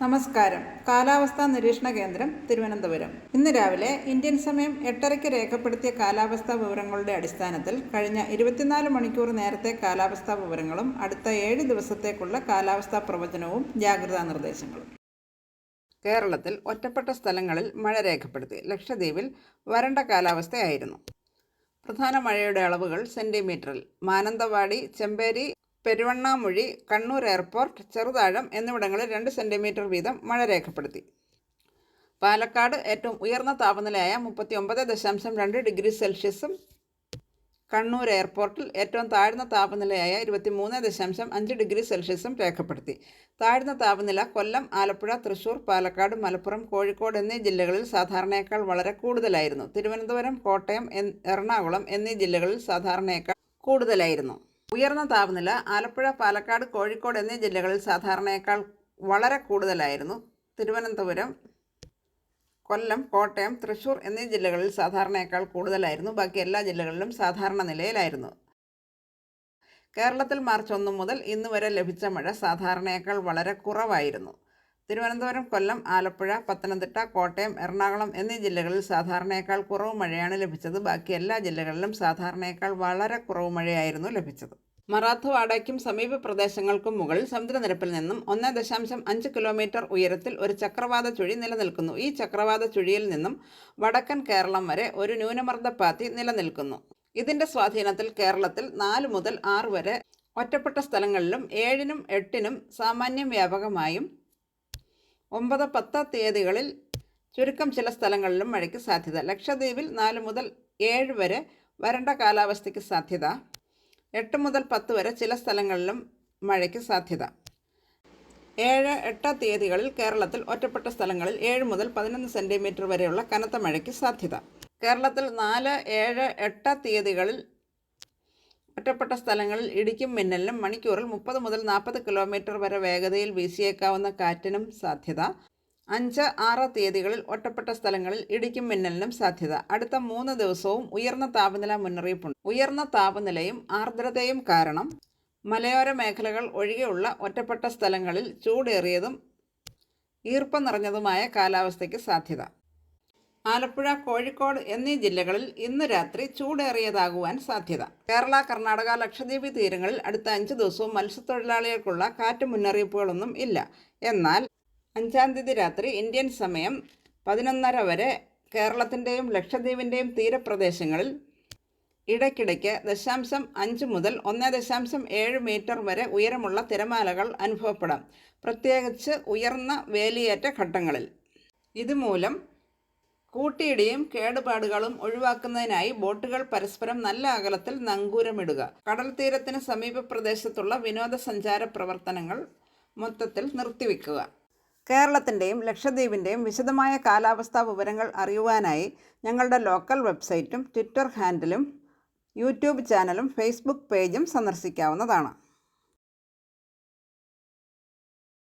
നമസ്കാരം. കാലാവസ്ഥാ നിരീക്ഷണ കേന്ദ്രം തിരുവനന്തപുരം. ഇന്ന് രാവിലെ ഇന്ത്യൻ സമയം എട്ടരയ്ക്ക് രേഖപ്പെടുത്തിയ കാലാവസ്ഥാ വിവരങ്ങളുടെ അടിസ്ഥാനത്തിൽ കഴിഞ്ഞ ഇരുപത്തിനാല് മണിക്കൂർ നേരത്തെ കാലാവസ്ഥാ വിവരങ്ങളും അടുത്ത ഏഴ് ദിവസത്തേക്കുള്ള കാലാവസ്ഥാ പ്രവചനവും ജാഗ്രതാ നിർദ്ദേശങ്ങളും. കേരളത്തിൽ ഒറ്റപ്പെട്ട സ്ഥലങ്ങളിൽ മഴ രേഖപ്പെടുത്തി ലക്ഷദ്വീപിൽ വരണ്ട കാലാവസ്ഥയായിരുന്നു. പ്രധാന മഴയുടെ അളവുകൾ സെന്റിമീറ്ററിൽ. മാനന്തവാടി ചെമ്പേരി പെരുവണ്ണാമുഴി കണ്ണൂർ എയർപോർട്ട് ചെറുതാഴം എന്നിവിടങ്ങളിൽ രണ്ട് സെന്റിമീറ്റർ വീതം മഴ രേഖപ്പെടുത്തി. പാലക്കാട് ഏറ്റവും ഉയർന്ന താപനിലയായ മുപ്പത്തി ഒമ്പത് ദശാംശം രണ്ട് ഡിഗ്രി സെൽഷ്യസും കണ്ണൂർ എയർപോർട്ടിൽ ഏറ്റവും താഴ്ന്ന താപനിലയായ ഇരുപത്തി മൂന്ന് ദശാംശം അഞ്ച് ഡിഗ്രി സെൽഷ്യസും രേഖപ്പെടുത്തി. താഴ്ന്ന താപനില കൊല്ലം ആലപ്പുഴ തൃശൂർ പാലക്കാട് മലപ്പുറം കോഴിക്കോട് എന്നീ ജില്ലകളിൽ സാധാരണയേക്കാൾ വളരെ കൂടുതലായിരുന്നു. തിരുവനന്തപുരം കോട്ടയം എറണാകുളം എന്നീ ജില്ലകളിൽ സാധാരണയേക്കാൾ കൂടുതലായിരുന്നു. ഉയർന്ന താപനില ആലപ്പുഴ പാലക്കാട് കോഴിക്കോട് എന്നീ ജില്ലകളിൽ സാധാരണയേക്കാൾ വളരെ കൂടുതലായിരുന്നു. തിരുവനന്തപുരം കൊല്ലം കോട്ടയം തൃശൂർ എന്നീ ജില്ലകളിൽ സാധാരണയേക്കാൾ കൂടുതലായിരുന്നു. ബാക്കി എല്ലാ ജില്ലകളിലും സാധാരണ നിലയിലായിരുന്നു. കേരളത്തിൽ മാർച്ച് ഒന്ന് മുതൽ ഇന്നുവരെ ലഭിച്ച മഴ സാധാരണയേക്കാൾ വളരെ കുറവായിരുന്നു. തിരുവനന്തപുരം കൊല്ലം ആലപ്പുഴ പത്തനംതിട്ട കോട്ടയം എറണാകുളം എന്നീ ജില്ലകളിൽ സാധാരണയേക്കാൾ കുറവ് മഴയാണ് ലഭിച്ചത്. ബാക്കി എല്ലാ ജില്ലകളിലും സാധാരണയേക്കാൾ വളരെ കുറവ് മഴയായിരുന്നു ലഭിച്ചത്. മറാത്തവാടയ്ക്കും സമീപ പ്രദേശങ്ങൾക്കും മുകളിൽ സമുദ്രനിരപ്പിൽ നിന്നും ഒന്ന് ദശാംശം അഞ്ച് കിലോമീറ്റർ ഉയരത്തിൽ ഒരു ചക്രവാത ചുഴി നിലനിൽക്കുന്നു. ഈ ചക്രവാത ചുഴിയിൽ നിന്നും വടക്കൻ കേരളം വരെ ഒരു ന്യൂനമർദ്ദപ്പാത്തി നിലനിൽക്കുന്നു. ഇതിന്റെ സ്വാധീനത്തിൽ കേരളത്തിൽ നാല് മുതൽ ആറ് വരെ ഒറ്റപ്പെട്ട സ്ഥലങ്ങളിലും ഏഴിനും എട്ടിനും സാമാന്യം വ്യാപകമായും ഒമ്പത് പത്ത് തീയതികളിൽ ചുരുക്കം ചില സ്ഥലങ്ങളിലും മഴയ്ക്ക് സാധ്യത. ലക്ഷദ്വീപിൽ നാല് മുതൽ ഏഴ് വരെ വരണ്ട കാലാവസ്ഥയ്ക്ക് സാധ്യത. എട്ട് മുതൽ പത്ത് വരെ ചില സ്ഥലങ്ങളിലും മഴയ്ക്ക് സാധ്യത. ഏഴ് എട്ട് തീയതികളിൽ കേരളത്തിൽ ഒറ്റപ്പെട്ട സ്ഥലങ്ങളിൽ ഏഴ് മുതൽ പതിനൊന്ന് സെന്റിമീറ്റർ വരെയുള്ള കനത്ത മഴയ്ക്ക് സാധ്യത. കേരളത്തിൽ നാല് ഏഴ് എട്ട് തീയതികളിൽ ഒറ്റപ്പെട്ട സ്ഥലങ്ങളിൽ ഇടിക്കും മിന്നലിനും മണിക്കൂറിൽ മുപ്പത് മുതൽ നാൽപ്പത് കിലോമീറ്റർ വരെ വേഗതയിൽ വീശിയേക്കാവുന്ന കാറ്റിനും സാധ്യത. അഞ്ച് ആറ് തീയതികളിൽ ഒറ്റപ്പെട്ട സ്ഥലങ്ങളിൽ ഇടിക്കും മിന്നലിനും സാധ്യത. അടുത്ത മൂന്ന് ദിവസവും ഉയർന്ന താപനില മുന്നറിയിപ്പുണ്ട്. ഉയർന്ന താപനിലയും ആർദ്രതയും കാരണം മലയോര മേഖലകൾ ഒഴികെയുള്ള ഒറ്റപ്പെട്ട സ്ഥലങ്ങളിൽ ചൂടേറിയതും ഈർപ്പം നിറഞ്ഞതുമായ കാലാവസ്ഥയ്ക്ക് സാധ്യത. ആലപ്പുഴ കോഴിക്കോട് എന്നീ ജില്ലകളിൽ ഇന്ന് രാത്രി ചൂടേറിയതാകുവാൻ സാധ്യത. കേരള കർണാടക ലക്ഷദ്വീപ് തീരങ്ങളിൽ അടുത്ത അഞ്ച് ദിവസവും മത്സ്യത്തൊഴിലാളികൾക്കുള്ള കാറ്റ് മുന്നറിയിപ്പുകളൊന്നും ഇല്ല. എന്നാൽ അഞ്ചാം തീയതി രാത്രി ഇന്ത്യൻ സമയം പതിനൊന്നര വരെ കേരളത്തിന്റെയും ലക്ഷദ്വീപിന്റെയും തീരപ്രദേശങ്ങളിൽ ഇടയ്ക്കിടയ്ക്ക് ദശാംശം അഞ്ച് മുതൽ ഒന്ന് ദശാംശം ഏഴ് മീറ്റർ വരെ ഉയരമുള്ള തിരമാലകൾ അനുഭവപ്പെടാം പ്രത്യേകിച്ച് ഉയർന്ന വേലിയേറ്റ ഘട്ടങ്ങളിൽ. ഇതുമൂലം കൂട്ടിയിടിയും കേടുപാടുകളും ഒഴിവാക്കുന്നതിനായി ബോട്ടുകൾ പരസ്പരം നല്ല അകലത്തിൽ നങ്കൂരമിടുക. കടൽ തീരത്തിന് സമീപ പ്രദേശത്തുള്ള വിനോദസഞ്ചാര പ്രവർത്തനങ്ങൾ മൊത്തത്തിൽ നിർത്തിവെക്കുക. കേരളത്തിന്റെയും ലക്ഷദ്വീപിന്റെയും വിശദമായ കാലാവസ്ഥാ വിവരങ്ങൾ അറിയുവാനായി ഞങ്ങളുടെ ലോക്കൽ വെബ്സൈറ്റും ട്വിറ്റർ ഹാൻഡിലും യൂട്യൂബ് ചാനലും ഫേസ്ബുക്ക് പേജും സന്ദർശിക്കാവുന്നതാണ്.